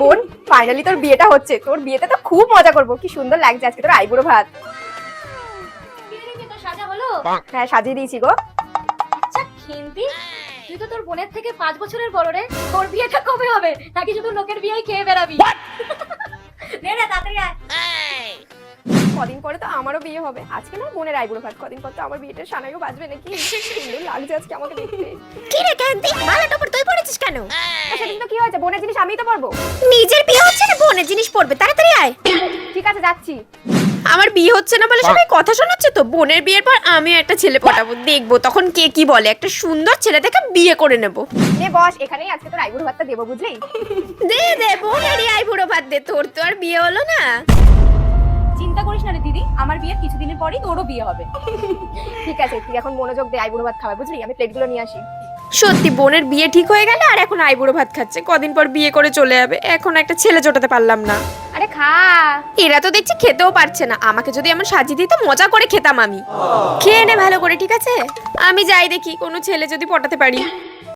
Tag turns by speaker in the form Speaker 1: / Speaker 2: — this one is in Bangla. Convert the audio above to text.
Speaker 1: বোন ফাইনালি তোর বিয়েটা হচ্ছে। তোর বিয়েতে তো খুব মজা করব। কি সুন্দর লাগছে আজকে তোর আইবুড়ো ভাত। হ্যাঁ সাজিয়ে দিয়েছি গো।
Speaker 2: আচ্ছা খেন্তি তুই তো তোর বোনের থেকে পাঁচ বছরের বড় রে। তোর বিয়েটা কবে হবে? নাকি শুধু লোকের বিয়েই খেয়ে বেড়াবি? নে রে তাড়াতাড়ি আয়।
Speaker 1: কদিন পরে তো আমারও বিয়ে হবে। আজকে না বোনের আইবুড়ো ভাত। কদিন পর তো আমার বিয়েটা সানাইও বাজবে নাকি? সুন্দর লাগছে আজকে আমাকে দেখতে।
Speaker 3: কি রে ক্যান্তি মালাটা পর তুই পড়েছিস কেন?
Speaker 1: হয়েছে বোনের জিনিস আমিই তো পারব।
Speaker 3: নিজের বিয়ে হচ্ছে না বোনের জিনিস পড়বে তাড়াতাড়ি আয়।
Speaker 1: ঠিক আছে যাচ্ছি।
Speaker 3: আমার বিয়ে হচ্ছে না বলে সবাই কথা শোনাচ্ছে তো? বোনের বিয়ের পর আমিও একটা ছেলে পটাবো দেখব তখন কে কি বলে। একটা সুন্দর ছেলে দেখে বিয়ে করে নেব।
Speaker 1: নে বস এখানেই আজকে তোর আইবুড়ো ভাতটা দেবো বুঝলি?
Speaker 3: দে দে বোনেরই আই বুড়ো ভাত দে তোর তো আর বিয়ে হলো না।
Speaker 2: চিন্তা করিস না রে দিদি আমার বিয়ের কিছুদিনের পরেই তোরও বিয়ে হবে।
Speaker 1: ঠিক আছে তুই এখন মনোযোগ দে আইবুড়ো ভাত খাওয়া বুঝলি? আমি প্লেটগুলো নিয়ে আসি।
Speaker 3: সত্যি বোনের বিয়ে ঠিক হয়ে গেল আর এখন আই বুড়ো ভাত খাচ্ছে। কদিন পর বিয়ে করে চলে যাবে এখন একটা ছেলে জোটাতে পারলাম না।
Speaker 1: আরে খা।
Speaker 3: এরা তো দেখছি খেতেও পারছে না আমাকে যদি এমন সাজিয়ে দিত মজা করে খেতাম আমি। খেয়ে নে ভালো করে ঠিক আছে? আমি যাই দেখি কোনো ছেলে যদি পটাতে পারি।